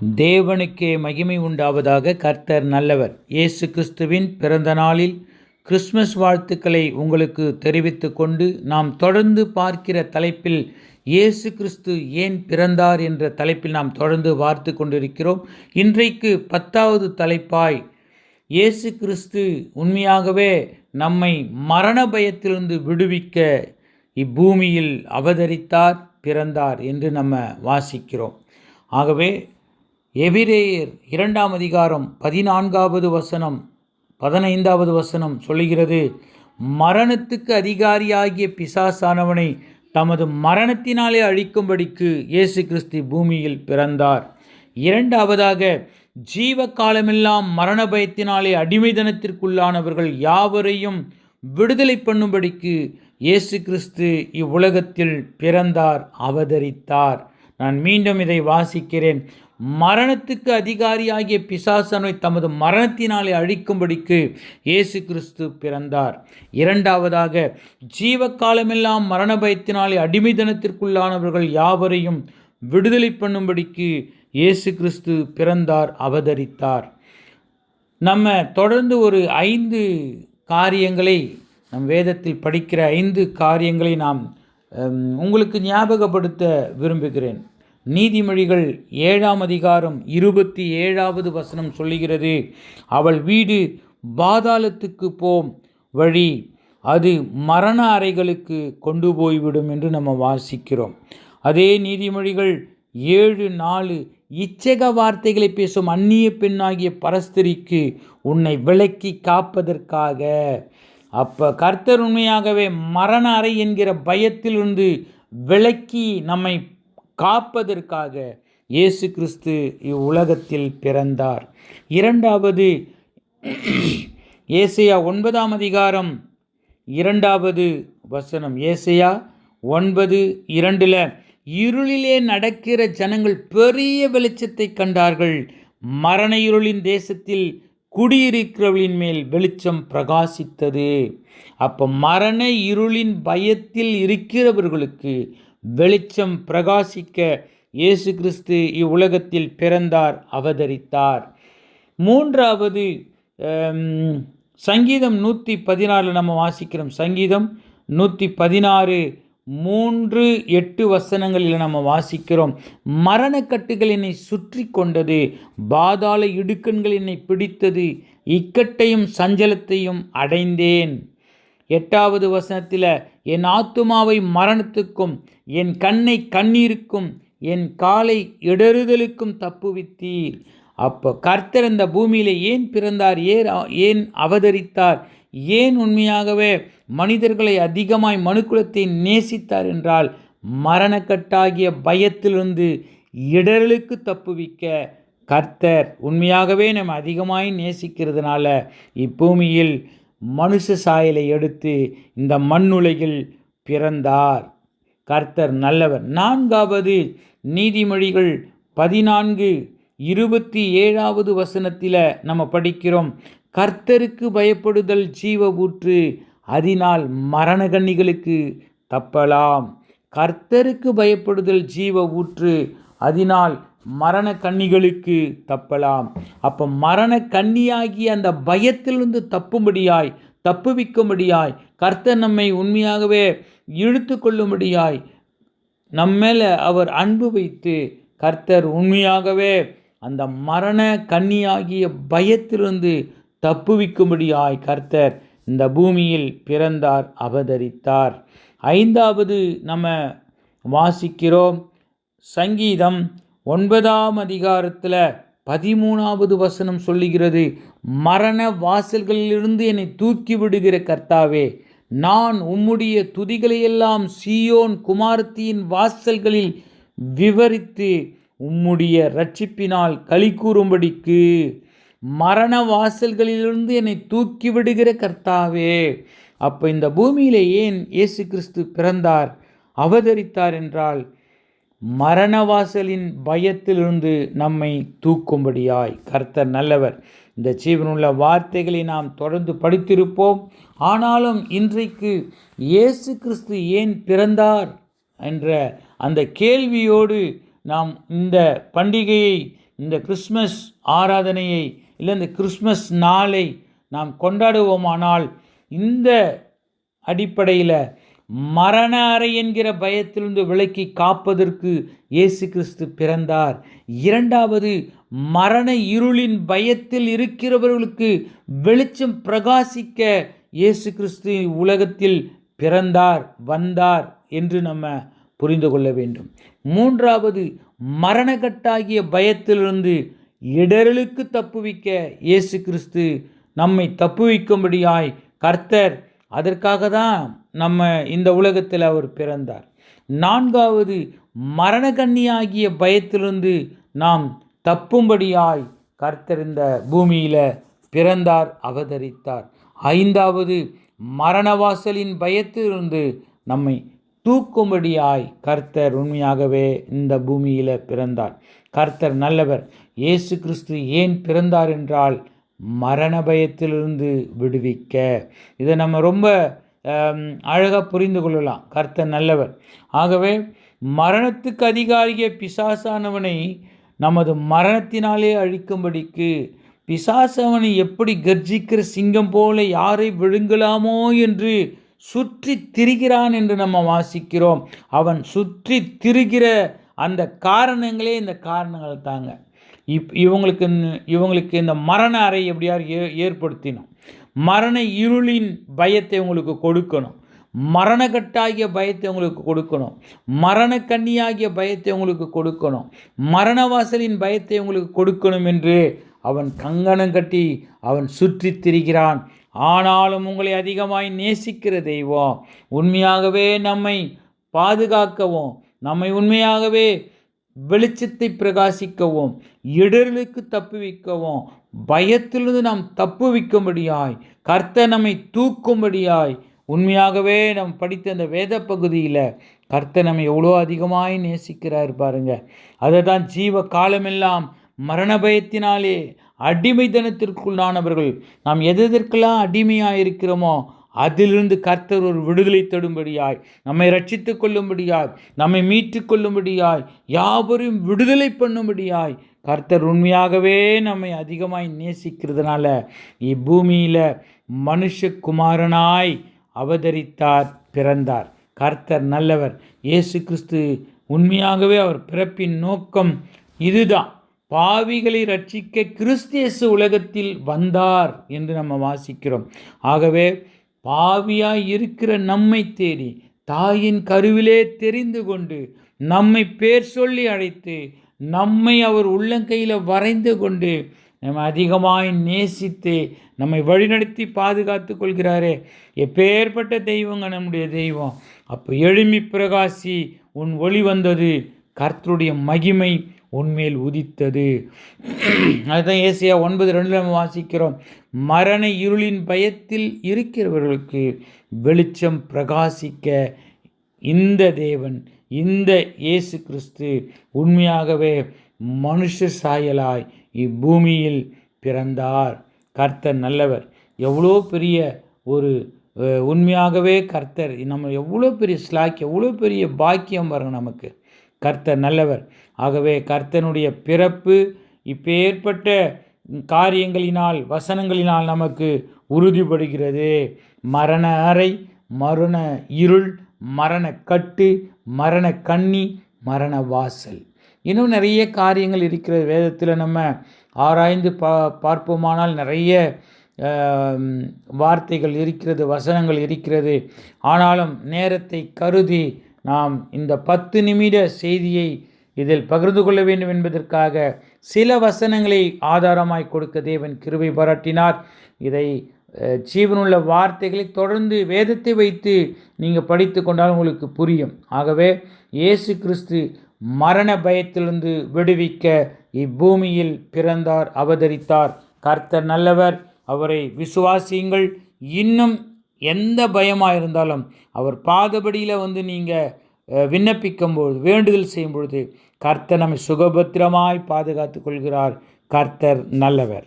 தேவனுக்கே மகிமை உண்டாவதாக கர்த்தர் நல்லவர். இயேசு கிறிஸ்துவின் பிறந்த நாளில் கிறிஸ்மஸ் வாழ்த்துக்களை உங்களுக்கு தெரிவித்து கொண்டு நாம் தொடர்ந்து பார்க்கிற தலைப்பில் இயேசு கிறிஸ்து ஏன் பிறந்தார் என்ற தலைப்பில் நாம் தொடர்ந்து பார்த்து கொண்டிருக்கிறோம். இன்றைக்கு பத்தாவது தலைப்பாய் இயேசு கிறிஸ்து உண்மையாகவே நம்மை மரண பயத்திலிருந்து விடுவிக்க இப்பூமியில் அவதரித்தார் பிறந்தார் என்று நம்ம வாசிக்கிறோம். ஆகவே எபிரேயர் இரண்டாம் அதிகாரம் பதினான்காவது வசனம் பதினைந்தாவது வசனம் சொல்லுகிறது மரணத்துக்கு அதிகாரியாகிய பிசாசானவனை தமது மரணத்தினாலே அழிக்கும்படிக்கு இயேசு கிறிஸ்து பூமியில் பிறந்தார். இரண்டாவதாக ஜீவ காலமெல்லாம் மரண பயத்தினாலே அடிமைதனத்திற்குள்ளானவர்கள் யாவரையும் விடுதலை பண்ணும்படிக்கு இயேசு கிறிஸ்து இவ்வுலகத்தில் பிறந்தார் அவதரித்தார். நான் மீண்டும் இதை வாசிக்கிறேன். மரணத்துக்கு அதிகாரியாகிய பிசாசனை தமது மரணத்தினாலே அழிக்கும்படிக்கு இயேசு கிறிஸ்து பிறந்தார். இரண்டாவதாக ஜீவகாலமெல்லாம் மரண பயத்தினாலே அடிமைதனத்திற்குள்ளானவர்கள் யாவரையும் விடுதலை பண்ணும்படிக்கு இயேசு கிறிஸ்து பிறந்தார் அவதரித்தார். நம்ம தொடர்ந்து ஒரு ஐந்து காரியங்களை நம் வேதத்தில் படிக்கிற ஐந்து காரியங்களை நாம் உங்களுக்கு ஞாபகப்படுத்த விரும்புகிறேன். நீதிமொழிகள் ஏழாம் அதிகாரம் இருபத்தி ஏழாவது வசனம் சொல்லுகிறது அவள் வீடு பாதாளத்துக்கு போம் வழி அது மரண அறைகளுக்கு கொண்டு போய்விடும் என்று நம்ம வாசிக்கிறோம். அதே நீதிமொழிகள் ஏழு நாலு இச்சக வார்த்தைகளை பேசும் அந்நிய பெண்ணாகிய பரஸ்திரிக்கு உன்னை விலக்கி காப்பதற்காக. அப்போ கர்த்தர் உண்மையாகவே மரண அறை என்கிற பயத்திலிருந்து விலக்கி நம்மை காப்பதற்காக இயேசு கிறிஸ்து இவ்வுலகத்தில் பிறந்தார். இரண்டாவது ஏசையா ஒன்பதாம் அதிகாரம் இரண்டாவது வசனம். ஏசையா ஒன்பது இரண்டில் இருளிலே நடக்கிற ஜனங்கள் பெரிய வெளிச்சத்தை கண்டார்கள். மரண இருளின் தேசத்தில் குடியிருக்கிறவளின் மேல் வெளிச்சம் பிரகாசித்தது. அப்போ மரண இருளின் பயத்தில் இருக்கிறவர்களுக்கு வெளிச்சம் பிரகாசிக்க இயேசு கிறிஸ்து இவ்வுலகத்தில் பிறந்தார் அவதரித்தார். மூன்றாவது சங்கீதம் நூற்றி பதினாறில் நம்ம வாசிக்கிறோம். சங்கீதம் நூற்றி பதினாறு மூன்று எட்டு வசனங்களில் நம்ம வாசிக்கிறோம். மரணக்கட்டுகள் என்னை சுற்றி கொண்டது பாதாள இடுக்கண்கள் என்னை பிடித்தது இக்கட்டையும் சஞ்சலத்தையும் அடைந்தேன். எட்டாவது வசனத்தில் என் ஆத்துமாவை மரணத்துக்கும் என் கண்ணை கண்ணீருக்கும் என் காலை இடறுதலுக்கும் தப்புவித்தீர். அப்போ கர்த்தர் இந்த பூமியில் ஏன் பிறந்தார்? ஏன் ஏன் அவதரித்தார்? ஏன் உண்மையாகவே மனிதர்களை அதிகமாய் மனுக்குலத்தை நேசித்தார் என்றால் மரணக்கட்டாகிய பயத்திலிருந்து இடரலுக்கு தப்புவிக்க கர்த்தர் உண்மையாகவே நம்ம அதிகமாய் நேசிக்கிறதுனால இப்பூமியில் மனுஷ சாயலை எடுத்து இந்த மண்ணுலகில் பிறந்தார். கர்த்தர் நல்லவர். நான்காவது நீதிமொழிகள் பதினான்கு இருபத்தி ஏழாவது வசனத்தில் நம்ம படிக்கிறோம் கர்த்தருக்கு பயப்படுதல் ஜீவ ஊற்று அதனால் மரணகண்ணிகளுக்கு தப்பலாம். கர்த்தருக்கு பயப்படுதல் ஜீவ ஊற்று அதனால் மரண கன்னிகளுக்கு தப்பலாம். அப்போ மரண கன்னியாகிய அந்த பயத்திலிருந்து தப்பும்படியாய் தப்புவிக்கும்படியாய் கர்த்தர் நம்மை உண்மையாகவே இழுத்து கொள்ளும்படியாய் நம்மேல அவர் அன்பு வைத்து கர்த்தர் உண்மையாகவே அந்த மரண கன்னியாகிய பயத்திலிருந்து தப்புவிக்கும்படியாய் கர்த்தர் இந்த பூமியில் பிறந்தார் அவதரித்தார். ஐந்தாவது நம்ம வாசிக்கிறோம் சங்கீதம் ஒன்பதாம் அதிகாரத்தில் பதிமூணாவது வசனம் சொல்லுகிறது மரண வாசல்களிலிருந்து என்னை தூக்கி விடுகிற கர்த்தாவே நான் உம்முடைய துதிகளையெல்லாம் சீயோன் குமாரத்தியின் வாசல்களில் விவரித்து உம்முடைய ரட்சிப்பினால் களி கூறும்படிக்கு மரண வாசல்களிலிருந்து என்னை தூக்கி விடுகிற கர்த்தாவே. அப்போ இந்த பூமியிலே ஏன் இயேசு கிறிஸ்து பிறந்தார் அவதரித்தார் என்றால் மரணவாசலின் பயத்திலிருந்து நம்மை தூக்கும்படியாய். கர்த்தர் நல்லவர். இந்த ஜீவனுள்ள வார்த்தைகளை நாம் தொடர்ந்து படித்திருப்போம். ஆனாலும் இன்றைக்கு இயேசு கிறிஸ்து ஏன் பிறந்தார் என்ற அந்த கேள்வியோடு நாம் இந்த பண்டிகையை இந்த கிறிஸ்மஸ் ஆராதனையை இல்லை இந்த கிறிஸ்மஸ் நாளை நாம் கொண்டாடுவோமானால் இந்த அடிப்படையில் மரண அறை என்கிற பயத்திலிருந்து விலக்கி காப்பதற்கு இயேசு கிறிஸ்து பிறந்தார். இரண்டாவது மரண இருளின் பயத்தில் இருக்கிறவர்களுக்கு வெளிச்சம் பிரகாசிக்க இயேசு கிறிஸ்து உலகத்தில் பிறந்தார் வந்தார் என்று நம்ம புரிந்து கொள்ள வேண்டும். மூன்றாவது மரணக்கட்டாகிய பயத்திலிருந்து இடரலுக்கு தப்புவிக்க இயேசு கிறிஸ்து நம்மை தப்புவிக்கும்படியாய் கர்த்தர் அதற்காக தான் நம்ம இந்த உலகத்தில் அவர் பிறந்தார். நான்காவது மரணகன்னியாகிய பயத்திலிருந்து நாம் தப்பும்படியாய் கர்த்தர் இந்த பூமியில் பிறந்தார் அவதரித்தார். ஐந்தாவது மரணவாசலின் பயத்திலிருந்து நம்மை தூக்கும்படியாய் கர்த்தர் உண்மையாகவே இந்த பூமியில் பிறந்தார். கர்த்தர் நல்லவர். இயேசு கிறிஸ்து ஏன் பிறந்தார் என்றால் மரண பயத்திலிருந்து விடுவிக்க. இதை நம்ம ரொம்ப அழகாக புரிந்து கொள்ளலாம். கர்த்த நல்லவர். ஆகவே மரணத்துக்கு அதிகாரிய பிசாசானவனை நமது மரணத்தினாலே அழிக்கும்படிக்கு பிசாசவனை எப்படி கர்ஜிக்கிற சிங்கம் போல யாரை விழுங்கலாமோ என்று சுற்றி திரிகிறான் என்று நம்ம வாசிக்கிறோம். அவன் சுற்றி திரிகிற அந்த காரணங்களே இந்த காரணங்கள் தாங்க இப் இவங்களுக்கு இவங்களுக்கு இந்த மரண அறை எப்படியார் ஏ ஏற்படுத்தினோம். மரண இருளின் பயத்தை உங்களுக்கு கொடுக்கணும். மரணக்கட்டாகிய பயத்தை உங்களுக்கு கொடுக்கணும். மரண கண்ணியாகிய பயத்தை உங்களுக்கு கொடுக்கணும். மரணவாசலின் பயத்தை உங்களுக்கு கொடுக்கணும் என்று அவன் கங்கணம் கட்டி அவன் சுற்றி திரிகிறான். ஆனாலும் உங்களை அதிகமாய் நேசிக்கிற தெய்வம் உண்மையாகவே நம்மை பாதுகாக்கவும் நம்மை உண்மையாகவே வெளிச்சத்தை பிரகாசிக்கவும் இடர்களுக்கு தப்புவிக்கவும் பயத்திலிருந்து நாம் தப்புவிக்கும்படியாய் கர்த்த நம்மை தூக்கும்படியாய் உண்மையாகவே நாம் படித்த அந்த வேத பகுதியில் கர்த்த நம்மை எவ்வளோ அதிகமாய் நேசிக்கிறார் பாருங்க. அதை தான் ஜீவ காலமெல்லாம் மரண பயத்தினாலே அடிமைத்தனத்திற்குள்ளானவர்கள். நாம் எதற்கெல்லாம் அடிமையாக இருக்கிறோமோ அதிலிருந்து கர்த்தர் ஒரு விடுதலை தடும்படியாய் நம்மை ரட்சித்து கொள்ளும்படியாய் நம்மை மீட்டு கொள்ளும்படியாய் யாவரையும் விடுதலை பண்ணும்படியாய் கர்த்தர் உண்மையாகவே நம்மை அதிகமாய் நேசிக்கிறதுனால இப்பூமியில் மனுஷகுமாரனாய் அவதரித்தார் பிறந்தார் கர்த்தர் நல்லவர் இயேசு கிறிஸ்து உண்மையாகவே அவர் பிறப்பின் நோக்கம் இதுதான் பாவிகளை ரட்சிக்க கிறிஸ்தியசு உலகத்தில் வந்தார் என்று நம்ம வாசிக்கிறோம் ஆகவே பாவியாய் இருக்கிற நம்மை தேடி தாயின் கருவிலே தெரிந்து கொண்டு நம்மை பேர் சொல்லி அழைத்து நம்மை அவர் உள்ளங்கையில் வரைந்து கொண்டு நம்ம அதிகமாய் நேசித்து நம்மை வழிநடத்தி பாதுகாத்து கொள்கிறாரே. எப்பேற்பட்ட தெய்வங்க நம்முடைய தெய்வம்? அப்போ எழுமி பிரகாசி உன் ஒளி வந்தது கர்த்தருடைய மகிமை உன்மேல் உதித்தது. அதுதான் ஏசியா ஒன்பது ரெண்டில் நம்ம வாசிக்கிறோம். மரண இருளின் பயத்தில் இருக்கிறவர்களுக்கு வெளிச்சம் பிரகாசிக்க இந்த தேவன் இந்த இயேசு கிறிஸ்து உண்மையாகவே மனுஷ சாயலாய் இப்பூமியில் பிறந்தார். கர்த்தர் நல்லவர். எவ்வளோ பெரிய ஒரு உண்மையாகவே கர்த்தர். நம்ம எவ்வளோ பெரிய ஸ்லாக் எவ்வளோ பெரிய பாக்கியம் வரும் நமக்கு. கர்த்தர் நல்லவர். ஆகவே கர்த்தனுடைய பிறப்பு இப்பேற்பட்ட காரியங்களினால் வசனங்களினால் நமக்கு உறுதிப்படுகிறது. மரண அறை மரண இருள் மரண கட்டு மரண கண்ணி மரண வாசல். இன்னும் நிறைய காரியங்கள் இருக்கிறது. வேதத்தில் நம்ம ஆராய்ந்து பா பார்ப்போமானால் நிறைய வார்த்தைகள் இருக்கிறது வசனங்கள் இருக்கிறது. ஆனாலும் நேரத்தை கருதி நாம் இந்த பத்து நிமிட செய்தியை இதில் பகிர்ந்து கொள்ள வேண்டும் என்பதற்காக சில வசனங்களை ஆதாரமாய் கொடுக்க தேவன் கிருபை பாராட்டினார். இதை ஜீவனுள்ள வார்த்தைகளை தொடர்ந்து வேதத்தை வைத்து நீங்கள் படித்து கொண்டால் உங்களுக்கு புரியும். ஆகவே இயேசு கிறிஸ்து மரண பயத்திலிருந்து விடுவிக்க இப்பூமியில் பிறந்தார் அவதரித்தார். கர்த்தர் நல்லவர் அவரை விசுவாசியுங்கள். இன்னும் எந்த பயமாக இருந்தாலும் அவர் பாதபடியில் வந்து நீங்கள் விண்ணப்பிக்கும் பொழுது வேண்டுதல் செய்யும் பொழுது கர்த்தர் நம்மை சுகபத்திரமாய் பாதுகாத்து கொள்கிறார். கர்த்தர் நல்லவர்.